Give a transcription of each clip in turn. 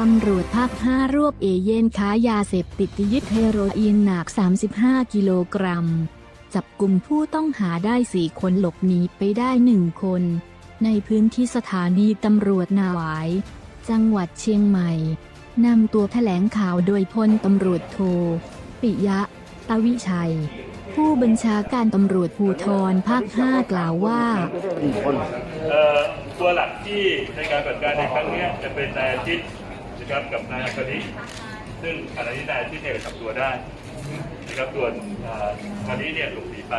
ตำรวจภาค 5 รวบเอเย่นค้ายาเสพติดยึดเฮโรอีนหนัก 35 กิโลกรัม จับกลุ่มผู้ต้องหาได้ 4 คนหลบหนีไปได้ 1 คน ในพื้นที่สถานีตำรวจนาหวาย จังหวัดเชียงใหม่ นำตัวแถลงข่าวโดยพลตำรวจโท ปิยะ ตวิชัย ผู้บัญชาการตำรวจภูธรภาค 5 กล่าวว่าตัวหลักที่ในการปฏิบัติการในครั้งนี้จะเป็นนายอาทิตย์ นะครับกับนายอัคริซึ่งขณะนี้นายทิตย์เนี่ยจับตัวได้นะครับส่วนเอ่อคราวนี้เนี่ยหลบหนีไป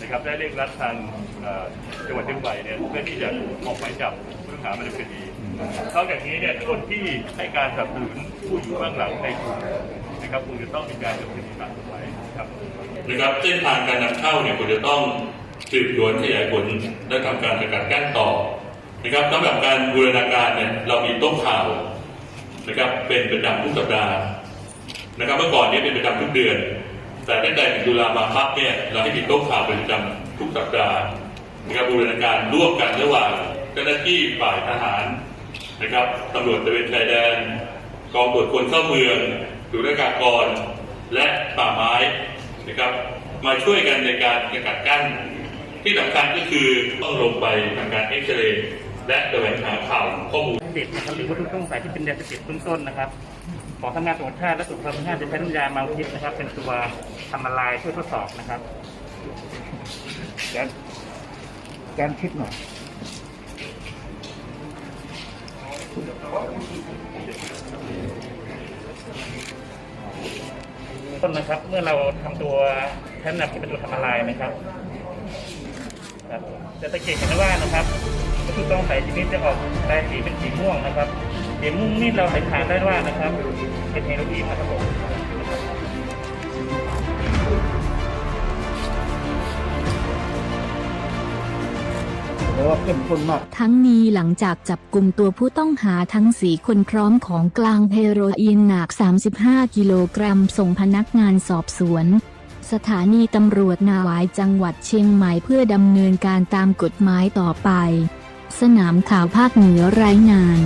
นะครับได้เร่งรัดทางจังหวัดเชียงใหม่เนี่ยเพื่อที่จะออกหมายจับผู้ต้องหามาดำเนินคดีนอกจากนี้เนี่ยคนที่ให้การสนับสนุนผู้อยู่เบื้องหลังในกลุ่มนะครับคงจะต้องมีการดำเนินคดีตามกฎหมายครับนะครับเส้นทางการนำเข้าเนี่ยควรจะต้องสืบสวนขยายผลและทำการสกัดกั้นต่อนะครับสำหรับการบูรณาการเนี่ยเรามีโต๊ะข่าว นะครับ เป็นประจำทุกสัปดาห์นะครับ เมื่อก่อนนี้เป็นประจำทุกเดือน แต่ตั้งแต่ถึงตุลามาพักเนี่ยเราให้มีโต๊ะข่าวเป็นประจำทุกสัปดาห์นะครับบูรณาการร่วมกันระหว่างเจ้าหน้าที่ฝ่ายทหารนะครับตำรวจตระเวนชายแดน กองตรวจคนเข้าเมืองสุรากากร และป่าไม้นะครับ มาช่วยกันในการสกัดกั้น ที่สำคัญก็คือต้องลงไปทำการเอ็กซเรย์และแสวงหาข่าวข้อมูล เสพนะครับหรือวัตถุต้องสงสัยที่เป็นยาเสพติดเบื้องต้นนะครับขอทำงานตรวจชาติและตรวจความผิดจะใช้น้ำยาเมาพิษนะครับ เป็นตัวทำละลายเพื่อทดสอบนะครับการการคิดหน่อยต้นนะครับ เมื่อเราทำตัวแทนนับที่เป็นตัวทำละลายนะครับ ครับจะสังเกตเห็นได้ว่านะครับวัตถุต้องสงสัยชนิดจะออกลายสีเป็นสีม่วงนะครับสีม่วงนี่เราสันนิษฐานได้ว่านะครับ เป็นเฮโรอีนนะครับผมหรือว่าเข้มข้นมากทั้งนี้หลังจากจับกลุ่มตัวผู้ต้องหาทั้งสี่คนพร้อมของกลางเฮโรอีนหนัก 35 กิโลกรัม ส่งพนักงานสอบสวน สถานีตำรวจนาหวายจังหวัดเชียงใหม่เพื่อดำเนินการตามกฎหมายต่อไป สนามข่าวภาคเหนือรายงาน